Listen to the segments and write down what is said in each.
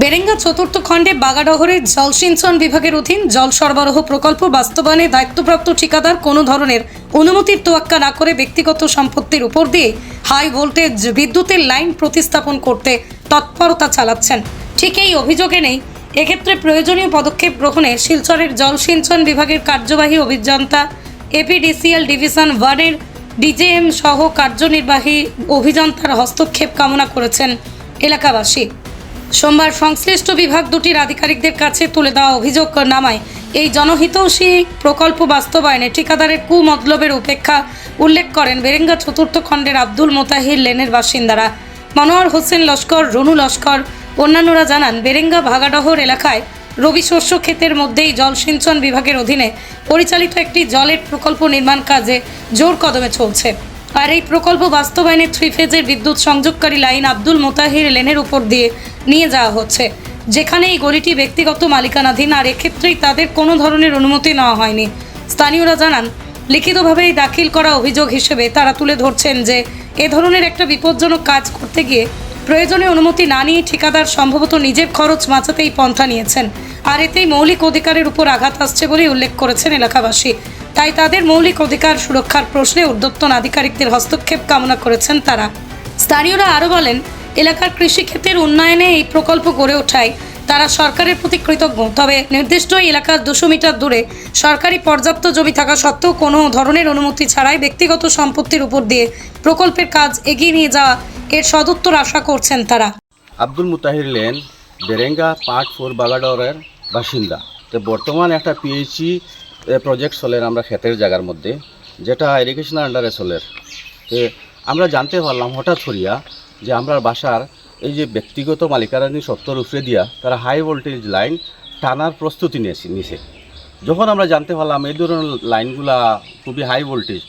বেরেঙ্গা চতুর্থ খণ্ডে বাগাডহরের জলসিঞ্চন বিভাগের অধীন জল সরবরাহ প্রকল্প বাস্তবায়নে দায়িত্বপ্রাপ্ত ঠিকাদার কোনো ধরনের অনুমতির তোয়াক্কা না করে ব্যক্তিগত সম্পত্তির উপর দিয়ে হাই ভোল্টেজ বিদ্যুতের লাইন প্রতিস্থাপন করতে তৎপরতা চালাচ্ছেন। ঠিক এই অভিযোগে নেই। এক্ষেত্রে প্রয়োজনীয় পদক্ষেপ গ্রহণে শিলচরের জলসিঞ্চন বিভাগের কার্যবাহী অভিযন্তা এপিডিসিএল ডিভিশন ওয়ানের ডিজেএম সহ কার্যনির্বাহী অভিযন্তার হস্তক্ষেপ কামনা করেছেন এলাকাবাসী। সোমবার সংশ্লিষ্ট বিভাগ দুটির আধিকারিকদের কাছে তুলে দেওয়া অভিযোগ নামায় এই জনহিতৈষী প্রকল্প বাস্তবায়নে ঠিকাদারের কুমতলবের উপেক্ষা উল্লেখ করেন বেরেঙ্গা চতুর্থ খণ্ডের আব্দুল মোতাহির লেনের বাসিন্দারা। মনোয়ার হোসেন লস্কর, রনু লস্কর, অন্যান্যরা জানান, বেরেঙ্গা ভাগাডহর এলাকায় রবি শস্য ক্ষেতের মধ্যেই জলসিঞ্চন বিভাগের অধীনে পরিচালিত একটি জলের প্রকল্প নির্মাণ কাজে জোর কদমে চলছে। আর এই প্রকল্প বাস্তবায়নে থ্রি ফেজের বিদ্যুৎ সংযোগকারী লাইন আব্দুল মোতাহির লেনের উপর দিয়ে নিয়ে যাওয়া হচ্ছে। যেখানে এই গলিটি ব্যক্তিগত মালিকানাধীন, আর এক্ষেত্রেই তাদের কোনো ধরনের অনুমতি নেওয়া হয়নি। স্থানীয়রা জানান লিখিতভাবেই দাখিল করা অভিযোগ হিসেবে তারা তুলে ধরছেন যে, এ ধরনের একটা বিপজ্জনক কাজ করতে গিয়ে প্রয়োজনে অনুমতি না নিয়ে ঠিকাদার সম্ভবত নিজের খরচ বাঁচাতেই পন্থা নিয়েছেন। আর এতেই মৌলিক অধিকারের উপর আঘাত আসছে বলেই উল্লেখ করেছেন এলাকাবাসী। তাই তাদের মৌলিক অধিকার সুরক্ষার প্রশ্নে উদ্যোক্তন আধিকারিকদের হস্তক্ষেপ কামনা করেছেন তারা। স্থানীয়রা আরও বলেন, এলাকার কৃষিক্ষেত্রের উন্নয়নে এই প্রকল্প গড়ে ওঠায় তারা সরকারের প্রতি কৃতজ্ঞ। তবে নির্দিষ্ট এলাকার দুশো মিটার দূরে সরকারি পর্যাপ্ত জমি থাকা সত্ত্বেও কোনো ধরনের অনুমতি ছাড়াই ব্যক্তিগত সম্পত্তির উপর দিয়ে প্রকল্পের কাজ এগিয়ে নিয়ে যাওয়া এর সদুত্তর আশা করছেন তারা। Abdul Mutahir lane, Berenga part four বাগাডরের বাসিন্দা। তো বর্তমান একটা পিএইচি প্রজেক্ট চলের আমরা ক্ষেতের জায়গার মধ্যে, যেটা ইরিগেশনের আন্ডারে চলের। আমরা জানতে পারলাম হঠাৎ করিয়া যে আমরা বাসার এই যে ব্যক্তিগত মালিকানাধীন সত্তর উপরে দিয়া তারা হাই ভোল্টেজ লাইন টানার প্রস্তুতি নিয়েছে, নিছে। যখন আমরা জানতে পারলাম এই ধরনের লাইনগুলা খুবই হাই ভোল্টেজ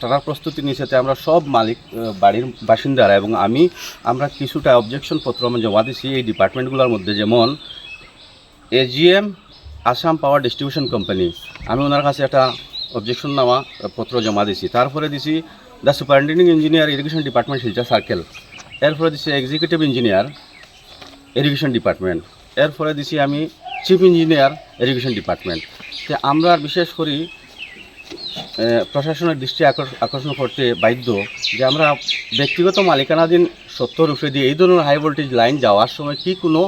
টানার প্রস্তুতি নিয়েছে আমরা সব মালিক বাড়ির বাসিন্দারা এবং আমি আমরা কিছুটা অবজেকশন পত্র আমরা জমা দিছি এই ডিপার্টমেন্টগুলোর মধ্যে। যেমন AGM Assam power distribution company আমি ওনার কাছে একটা অবজেকশন নেওয়া পত্র জমা দিছি। তারপরে দিছি the superintending engineer irrigation department Silchar circle এরপরে দিছি এক্সিকিউটিভ ইঞ্জিনিয়ার ইরিগেশন ডিপার্টমেন্ট এরপরে দিছি আমি চিফ ইঞ্জিনিয়ার ইরিগেশন ডিপার্টমেন্ট তো আমরা বিশেষ করি প্রশাসনের দৃষ্টি আকর- আকর্ষণ করতে বাধ্য যে আমরা ব্যক্তিগত মালিকানাধীন সত্তর উপরে দিয়ে এই ধরনের হাই ভোল্টেজ লাইন যাওয়ার সময় কি কোনো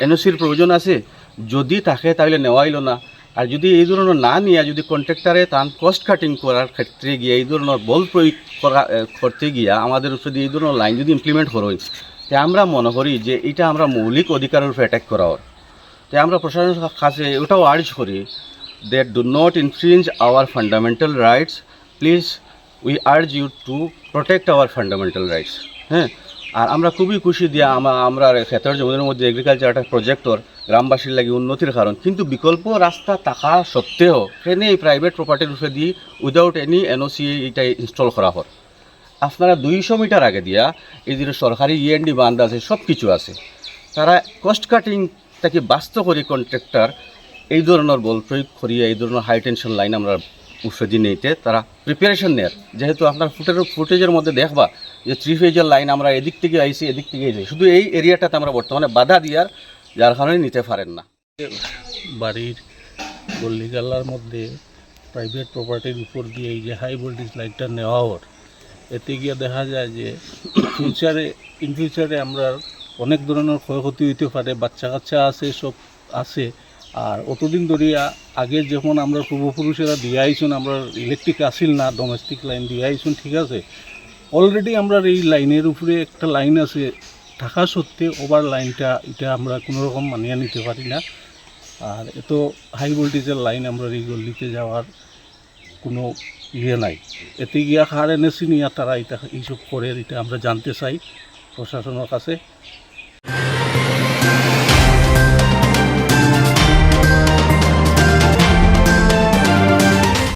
এনওসির প্রয়োজন আছে? যদি থাকে তাহলে নেওয়াইল না। আর যদি এই ধরনের না নিয়ে যদি কন্ট্রাক্টারে তার কস্ট কাটিং করার ক্ষেত্রে গিয়ে এই ধরনের বল প্রয়োগ করা করতে গিয়া আমাদের দিয়ে এই ধরনের লাইন যদি ইমপ্লিমেন্ট করই তে আমরা মনে করি যে এটা আমরা মৌলিক অধিকারের উপরে অ্যাটাক করা হয়। তাই আমরা প্রশাসনের কাছে ওটাও আর্জ করি that do not infringe our fundamental rights, please, we urge you to protect our fundamental rights হ্যাঁ? আর আমরা খুবই খুশি দিয়া আমা- আমরা ক্ষেতের জমির মধ্যে এগ্রিকালচার একটা প্রজেক্টর গ্রামবাসীর লাগে উন্নতির কারণ। কিন্তু বিকল্প রাস্তা থাকা সত্ত্বেও ট্রেনে এই প্রাইভেট প্রপার্টির উপরে দিয়ে উইদাউট এনি এনওসি এটা ইনস্টল করা হয়। আপনারা দুইশো মিটার আগে দিয়া এই যে সরকারি ইএনডি বান্ধ আছে সব কিছু আছে। তারা কস্ট কাটিং তাকে বাস্ত করি কন্ট্রাক্টর এই ধরনের বল প্রয়োগ করিয়া এই ধরনের হাই টেনশন লাইন আমরা উৎসর্জি নিতে তারা প্রিপারেশন নেয়। যেহেতু আপনার ফুটের ফুটেজের মধ্যে দেখবা যে থ্রি ফেজের লাইন আমরা এদিক থেকে আইছি, এদিক থেকে আইছি। শুধু এই এরিয়াটাতে আমরা বর্তমানে বাধা দিয়ার যার কারণে নিতে পারেন না। বাড়ির গল্লিগালার মধ্যে প্রাইভেট প্রপার্টির উপর দিয়ে এই যে হাই ভোল্টেজ লাইটটা নেওয়া ওর এতে গিয়ে দেখা যায় যে ফিউচারে ইন ফিউচারে আমরা অনেক ধরনের ক্ষয়ক্ষতি হইতে পারে বাচ্চা কাচ্চা আছে, সব আছে। আর অতদিন ধরে আ- আগে যখন আমরা পূর্বপুরুষেরা দিয়ে আইসুন আমরা ইলেকট্রিক আসিল না ডোমেস্টিক লাইন দিয়ে আইসুন ঠিক আছে? অলরেডি আমরা এই লাইনের উপরে একটা লাইন আছে, থাকা সত্ত্বে ওভার লাইনটা এটা আমরা কোনো রকম মানিয়ে নিতে পারি না। আর এত হাই ভোল্টেজের লাইন আমরা এই গল্লিতে যাওয়ার কোনো ইয়ে নাই। এতে গিয়া কার এনেছি নিয়ে তারা এটা এইসব করে, এটা আমরা জানতে চাই প্রশাসনের কাছে।